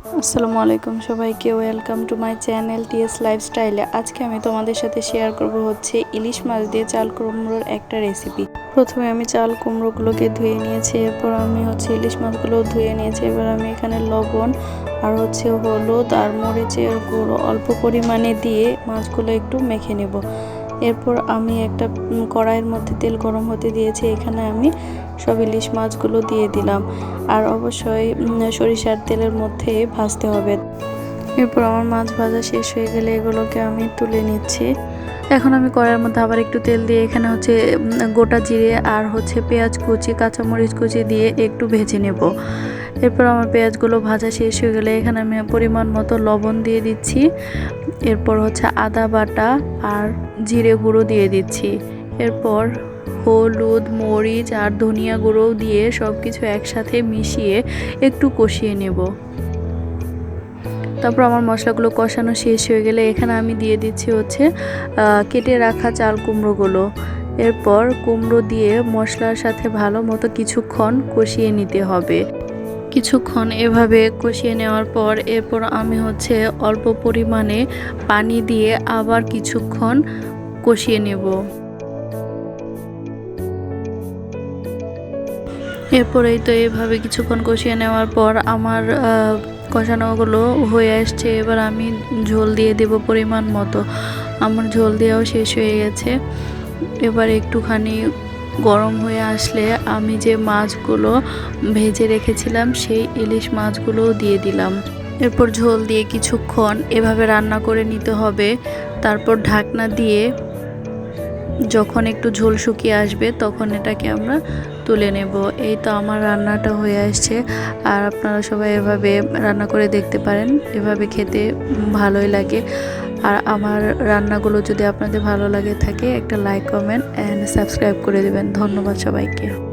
আসসালামু আলাইকুম সবাইকে welcome to my channel TS লাইফস্টাইলে আজকে আমি তোমাদের সাথে শেয়ার করব হচ্ছে ইলিশ মাছ দিয়ে চাল কুমড়োর একটা রেসিপি প্রথমে আমি চাল কুমড়োগুলোকে ধুয়ে নিয়েছি, এরপর আমি হচ্ছে ইলিশ মাছগুলো ধুয়ে নিয়েছি। এবার আমি এখানে লবণ আর হচ্ছে হলুদ আর মরিচের গুঁড়ো অল্প পরিমাণে দিয়ে মাছগুলো একটু মেখে নেব। এরপর আমি একটা কড়াইয়ের মধ্যে তেল গরম হতে দিয়েছি। এখানে আমি সব ইলিশ মাছগুলো দিয়ে দিলাম। আর অবশ্যই সরিষার তেলের মধ্যে ভাজতে হবে। এরপর আমার মাছ ভাজা শেষ হয়ে গেলে এগুলোকে আমি তুলে নিচ্ছি। এখন আমি কড়াইয়ের মধ্যে আবার একটু তেল দিয়ে, এখানে হচ্ছে গোটা জিরে আর হচ্ছে পেঁয়াজ কুচি, কাঁচামরিচ কুচি দিয়ে একটু ভেজে নেব। এরপর আমার পেঁয়াজগুলো ভাজা শেষ হয়ে গেলে এখানে আমি পরিমাণ মতো লবণ দিয়ে দিচ্ছি। এরপর হচ্ছে আদা বাটা আর জিরে গুঁড়ো দিয়ে দিচ্ছি। এরপর হলুদ, মরিচ আর ধনিয়া গুঁড়ো দিয়ে সব কিছু একসাথে মিশিয়ে একটু কষিয়ে নেব। তারপর আমার মশলাগুলো কষানো শেষ হয়ে গেলে এখানে আমি দিয়ে দিচ্ছি হচ্ছে কেটে রাখা চাল কুমড়োগুলো। এরপর কুমড়ো দিয়ে মশলার সাথে ভালো মতো কিছুক্ষণ কষিয়ে নিতে হবে। কিছুক্ষণ এভাবে কষিয়ে নেওয়ার পর এরপর আমি হচ্ছে অল্প পরিমাণে পানি দিয়ে আবার কিছুক্ষণ কষিয়ে নেব। এরপরেই তো এভাবে কিছুক্ষণ কষিয়ে নেওয়ার পর আমার কষানোগুলো হয়ে আসছে। এবার আমি ঝোল দিয়ে দেব পরিমাণ মতো। আমার ঝোল দেওয়াও শেষ হয়ে গেছে। এবার একটুখানি গরম হয়ে আসলে আমি যে মাছগুলো ভেজে রেখেছিলাম, সেই ইলিশ মাছগুলোও দিয়ে দিলাম। এরপর ঝোল দিয়ে কিছুক্ষণ এভাবে রান্না করে নিতে হবে। তারপর ঢাকনা দিয়ে যখন একটু ঝোল শুকিয়ে আসবে, তখন এটাকে আমরা তুলে নেব। এই তো আমার রান্নাটা হয়ে আসছে। আর আপনারা সবাই এভাবে রান্না করে দেখতে পারেন। এভাবে খেতে ভালোই লাগে। আর আমার রান্নাগুলো যদি আপনাদের ভালো লাগে থাকে, একটা লাইক কমেন্ট অ্যান্ড সাবস্ক্রাইব করে দেবেন। ধন্যবাদ সবাইকে।